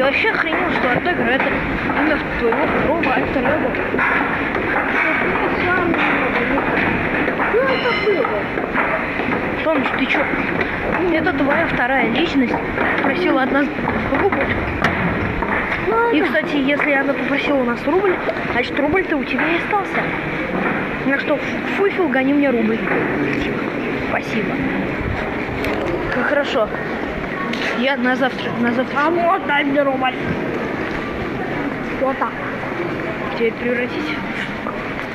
Я вообще охренел, что Артегр это именно твоего второго альтер-эго. Это было. Помнишь, ты чё? Это твоя вторая личность просила от нас рубль. И, кстати, если она попросила у нас рубль, значит, рубль-то у тебя и остался. На что, фуфил, гони мне рубль. Спасибо. Хорошо. Я на завтра, на завтра. А вот, дай мне рубль. Вот так. Теперь превратить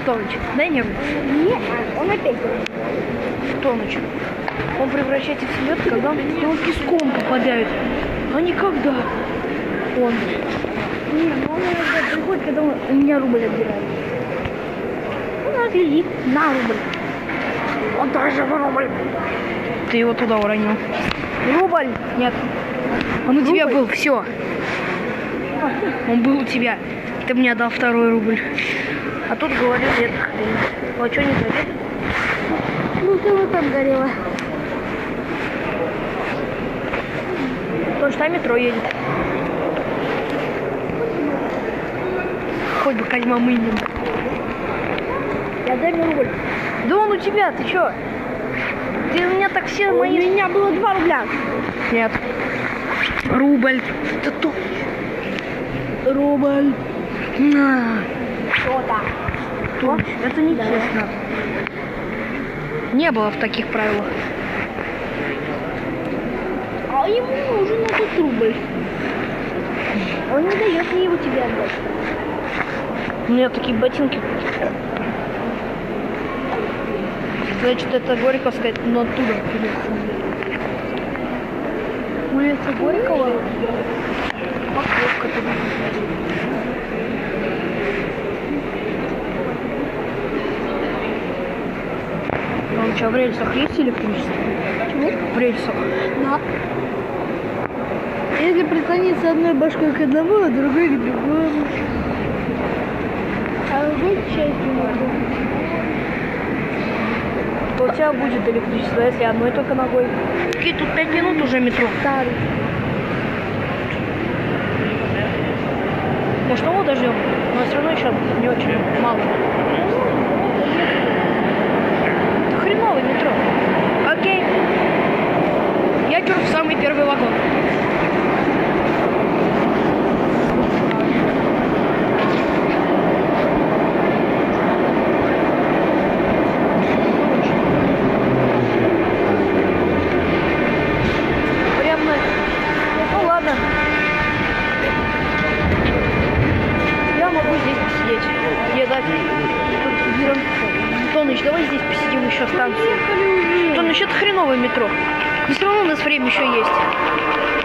в Тоныча. Дай мне. Нет, он опять. В Тоныча. Он превращается в себя, когда он, он песком попадает. А не когда. Он. Не, ну он иногда приходит, когда он у меня рубль отбирает. Он отвели на рубль. Он тоже в рубль. Ты его туда уронил. Рубль? Нет. Он у тебя Рубль? был, все. Он был у тебя. Ты мне отдал второй рубль. А тут говорил это хрень. А что не горит? Ну, ты вот там горела. Потому что там метро едет. Хоть бы Кальма мынем. Я дай мне рубль. Да он у тебя, ты чё? Ты у меня так все У мои... меня было два рубля. Нет. Рубль. Да то... Рубль. На. Что-то. То- Это нечестно. Не было в таких правилах. А ему нужен этот рубль. Он не дает мне его тебе отдать. У меня такие ботинки. Значит, это Горьковская, но оттуда. Улица Горького. Морковка туда. А у тебя в рельсах есть электричество? Чего? В рельсах. Да. Если прислониться одной башкой к одному, а другой к другому. А другой часть не могу. То у тебя будет электричество, если одной только ногой. Какие тут пять минут уже метро. Старый. Может, его дождем? Но все равно еще не очень мало. Это хреновый метро. Окей. Я чур в самый первый вагон. Прям на... Ну ладно. Я могу здесь посидеть. Едать. Тоныч, давай здесь посидим еще станцию. Тоныч, это хреновое метро. И все равно у нас время еще есть.